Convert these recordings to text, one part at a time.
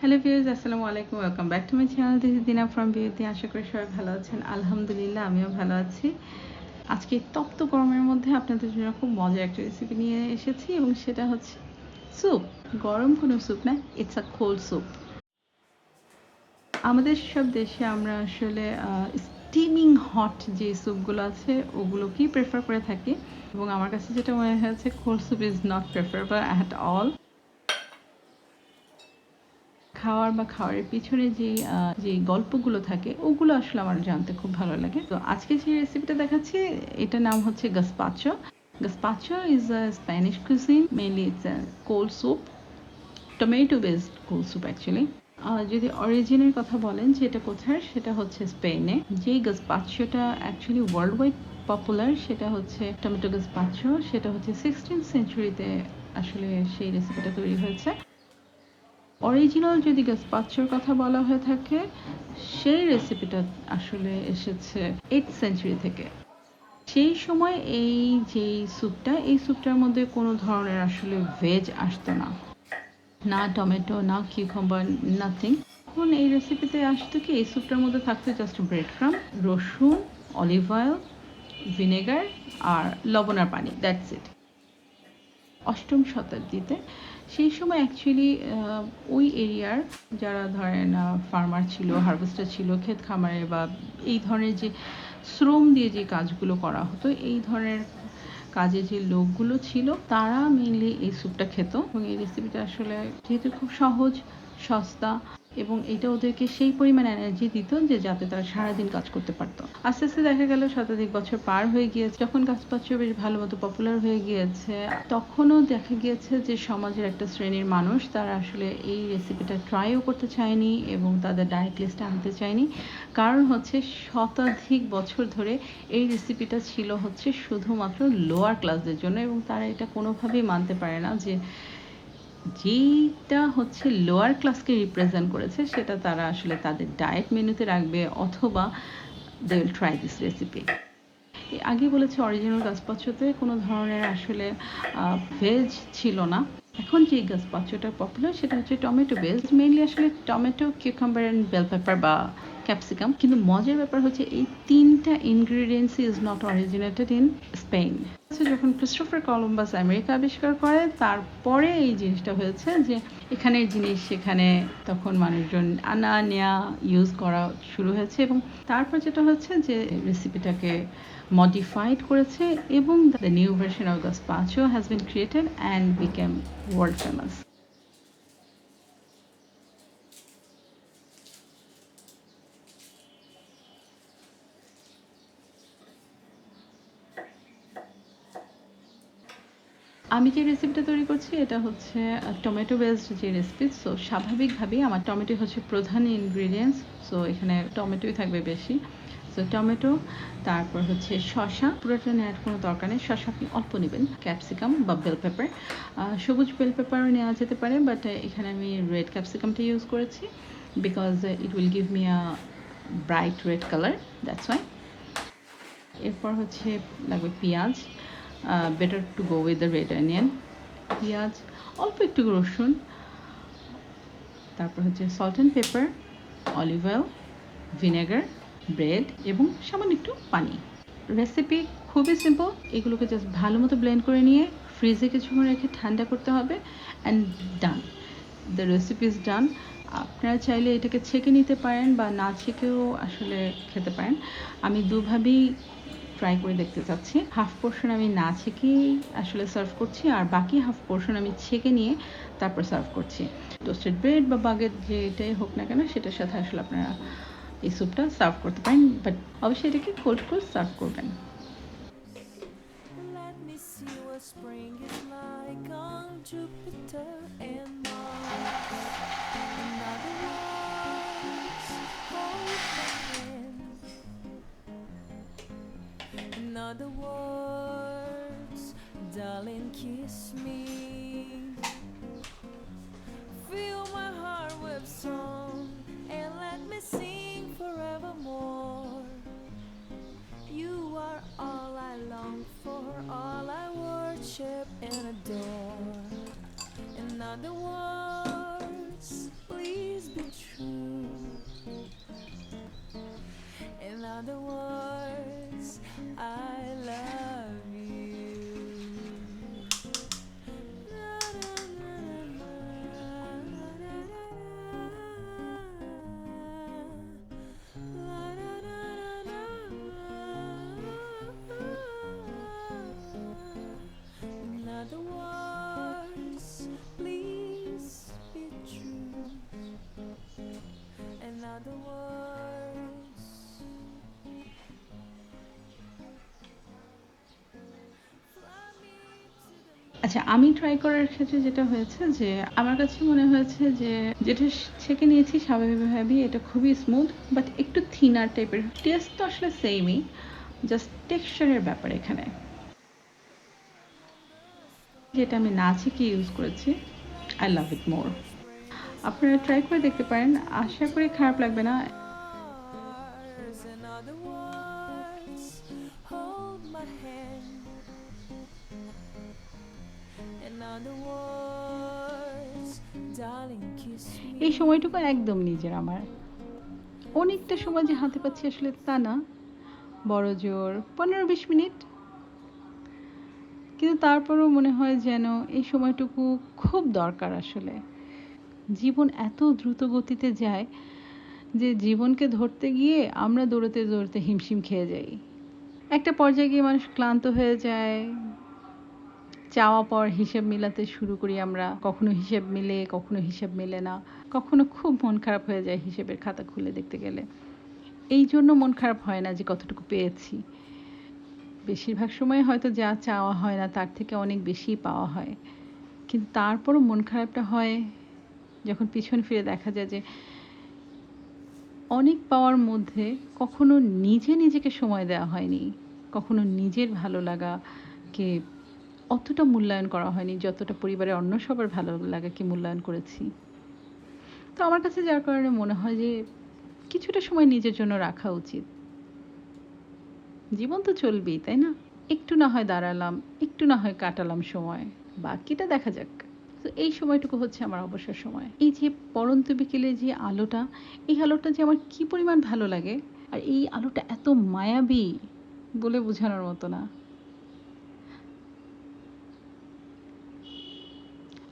Hello views আসসালামু আলাইকুম welcome back to my channel this Dina from beauty আশা করি সবাই ভালো আছেন। আলহামদুলিল্লাহ, আমিও ভালো আছি। আজকে তপ্ত গরমের মধ্যে আপনাদের জন্য খুব মজার একটা রেসিপি নিয়ে এসেছি এবং সেটা হচ্ছে স্যুপ গরম কোনো স্যুপ না ইটস আ কোল্ড স্যুপ আমাদের সব দেশে আমরা আসলে স্টিমিং হট যে স্যুপগুলো আছে, ওগুলোকেই প্রেফার করে থাকি। এবং আমার কাছে যেটা মনে হয়েছে cold soup is not preferable at all খাওয়ার বা খাওয়ারের পিছনে যে যে গল্পগুলো থাকে, ওগুলো আসলে আমার জানতে খুব ভালো লাগে। তো আজকে যে রেসিপিটা দেখাচ্ছি, এটার নাম হচ্ছে gazpacho gazpacho is a Spanish cuisine mainly it's a cold soup tomato based cold soup actually যদি অরিজিনের কথা বলেন যে এটা কোথায়, সেটা হচ্ছে স্পেনে যেই গাসপাচোটা অ্যাকচুয়ালি ওয়ার্ল্ড ওয়াইড পপুলার সেটা হচ্ছে টমেটো গাসপাচো সেটা হচ্ছে সিক্সটিন সেঞ্চুরিতে আসলে সেই রেসিপিটা তৈরি হয়েছে। অরিজিনাল যদি গাসপাচ্চোর কথা বলা হয়ে থাকে, সেই রেসিপিটা আসলে এসেছে এইট সেঞ্চুরি থেকে। সেই সময় এই যে স্যুপটা এই স্যুপটার মধ্যে কোনো ধরনের আসলে ভেজ আসতো না। না টমেটো না কিউকাম্বার নাথিং এখন এই রেসিপিতে আসতো কি, এই স্যুপটার মধ্যে থাকতো জাস্ট ব্রেড ক্রাম রসুন অলিভ অয়েল ভিনেগার আর লবণ আর পানি দ্যাটস ইট অষ্টম শতাব্দীতে সেই সময় অ্যাকচুয়ালি ওই এরিয়ার যারা ধরেন ফার্মার ছিল হারভেস্টার ছিল, ক্ষেত খামারে বা এই ধরনের যে শ্রম দিয়ে যে কাজগুলো করা হতো, এই ধরনের কাজে যে লোকগুলো ছিল, তারা মেনলি এই স্যুপটা খেত। এবং এই রেসিপিটা আসলে যেহেতু খুব সহজ, সস্তা এবং এটা ওদেরকে সেই পরিমাণ এনার্জি দিত যে যাতে তারা সারাদিন কাজ করতে পারতো। আস্তে আস্তে দেখা গেল শতাধিক বছর পার হয়ে গিয়েছে। যখন গাছপাচ্ছ বেশ ভালো মতো পপুলার হয়ে গিয়েছে, তখনও দেখা গিয়েছে যে সমাজের একটা শ্রেণির মানুষ তারা আসলে এই রেসিপিটা ট্রাইও করতে চায়নি এবং তাদের ডায়েট লিস্টে আনতে চায়নি। কারণ হচ্ছে শতাধিক বছর ধরে এই রেসিপিটা ছিল হচ্ছে শুধুমাত্র লোয়ার ক্লাসদের জন্য এবং তারা এটা কোনোভাবেই মানতে পারে না যে যেইটা হচ্ছে লোয়ার ক্লাসকে রিপ্রেজেন্ট করেছে, সেটা তারা আসলে তাদের ডায়েট মেনুতে রাখবে অথবা they will try this recipe আগে বলেছে অরিজিনাল গাছপাচ্ছতে কোনো ধরনের আসলে ভেজ ছিল না। এখন যে গাছপাচ্ছটা পপুলার সেটা হচ্ছে টমেটো বেস মেইনলি আসলে tomato cucumber and bell pepper বা ক্যাপসিকাম কিন্তু মজার ব্যাপার হচ্ছে এই তিনটা ingredients is not originated in Spain যখন ক্রিস্টোফার কলম্বাস আমেরিকা আবিষ্কার করে, তারপরে এই জিনিসটা হয়েছে যে এখানের জিনিস সেখানে তখন মানুষজন আনা নেয়া ইউজ করা শুরু হয়েছে এবং তারপর যেটা হচ্ছে যে রেসিপিটাকে মডিফাইড করেছে এবং the new version of gazpacho has been created and became world famous আমি যে রেসিপিটা তৈরি করছি, এটা হচ্ছে টমেটো বেসড যে রেসিপি সো স্বাভাবিকভাবেই আমার টমেটো হচ্ছে প্রধান ইনগ্রিডিয়েন্টস সো এখানে টমেটোই থাকবে বেশি। সো টমেটো তারপর হচ্ছে শসা, পুরোটা নেওয়ার কোনো দরকার নেই। শসা আপনি অল্প নেবেন ক্যাপসিকাম বা বেল পেপার সবুজ বেল পেপারও নেওয়া যেতে পারে বাট এখানে আমি রেড ক্যাপসিকামটা ইউজ করেছি because it will give me a bright red colour that's why এরপর হচ্ছে লাগবে পেঁয়াজ। Better to go with the red onion পেঁয়াজ, অল্প একটু রসুন, তারপর হচ্ছে salt and pepper olive oil vinegar bread এবং সামান্য একটু পানি। রেসিপি খুবই সিম্পল এগুলোকে জাস্ট ভালো মতো ব্লেন্ড করে নিয়ে ফ্রিজে কিছুক্ষণ রেখে ঠান্ডা করতে হবে and done the recipe is done আপনারা চাইলে এটাকে ছেঁকে নিতে পারেন বা না ছেঁকেও আসলে খেতে পারেন। আমি দুভাবেই ট্রাই করে দেখতে চাচ্ছি। হাফ পোর্শন আমি না ছেঁকেই আসলে সার্ভ করছি, আর বাকি হাফ পোর্শন আমি ছেঁকে নিয়ে তারপর সার্ভ করছি। টোস্টেড ব্রেড বা বাগের যেটাই হোক না কেন, সেটার সাথে আসলে আপনারা এই স্যুপটা সার্ভ করতে পারেন। বাট অবশ্যই এটাকে কোল্ড কোল্ড সার্ভ করবেন। Jupiter and Mars. In other other words, darling, kiss me. Fill my heart with song and let me sing forevermore. You are all I long for, all I worship and adore. In other words, please be true. In other words, I আচ্ছা আমি try করার ক্ষেত্রে যেটা হয়েছে যে, আমার কাছে মনে হয়েছে যে, যেটা ছেঁকে নিয়েছি স্বাভাবিকভাবে এটা খুবই স্মুথ বাট একটু থিনার টাইপের টেস্ট তো আসলে সেমই জাস্ট টেক্সচারের ব্যাপার এখানে। যেটা আমি না ছেঁকে ইউজ করেছি আই লাভ ইট মোর আপনারা ট্রাই করে দেখতে পারেন, আশা করি খারাপ লাগবে না। এই সময়টুকু একদম নিজের, আমার। অনেকটা সময় যে হাতে পাচ্ছি আসলে তা না। বড় জোর, পনেরো বিশ মিনিট। কিন্তু তারপরও মনে হয় যেন এই সময়টুকু খুব দরকার আসলে। জীবন এত দ্রুত গতিতে যায় যে জীবনকে ধরতে গিয়ে আমরা দৌড়তে দৌড়তে হিমশিম খেয়ে যাই। একটা পর্যায়ে গিয়ে মানুষ ক্লান্ত হয়ে যায় চাওয়া পর হিসেব মিলাতে শুরু করি আমরা। কখনো হিসেব মিলে, কখনো হিসেব মেলে না। কখনো খুব মন খারাপ হয়ে যায় হিসেবের খাতা খুলে দেখতে গেলে। এই জন্য মন খারাপ হয় না যে কতটুকু পেয়েছি। বেশিরভাগ সময় হয়তো যা চাওয়া হয় না তার থেকে অনেক বেশি পাওয়া হয়। কিন্তু তারপরও মন খারাপটা হয় যখন পিছন ফিরে দেখা যায় যে অনেক পাওয়ার মধ্যে কখনো নিজে নিজেকে সময় দেওয়া হয়নি। কখনো নিজের ভালো লাগাকে অতটা মূল্যায়ন করা হয়নি, যতটা পরিবারের অন্য সবার ভালো লাগাকে মূল্যায়ন করেছি। তো আমার কাছে যার কারণে মনে হয় যে, কিছুটা সময় নিজের জন্য রাখা উচিত। জীবন তো চলবেই, তাই না? একটু না হয় দাঁড়ালাম, একটু না হয় কাটালাম সময়, বাকিটা দেখা যাক। তো এই সময়টুকু হচ্ছে আমার অবসর সময়। এই যে পরন্ত বিকেলে যে আলোটা, এই আলোটা যে আমার কি পরিমাণ ভালো লাগে, আর এই আলোটা এত মায়াবী বলে বোঝানোর মতো না।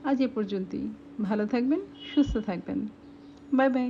আজ এ পর্যন্তই। ভালো থাকবেন সুস্থ থাকবেন। Bye bye.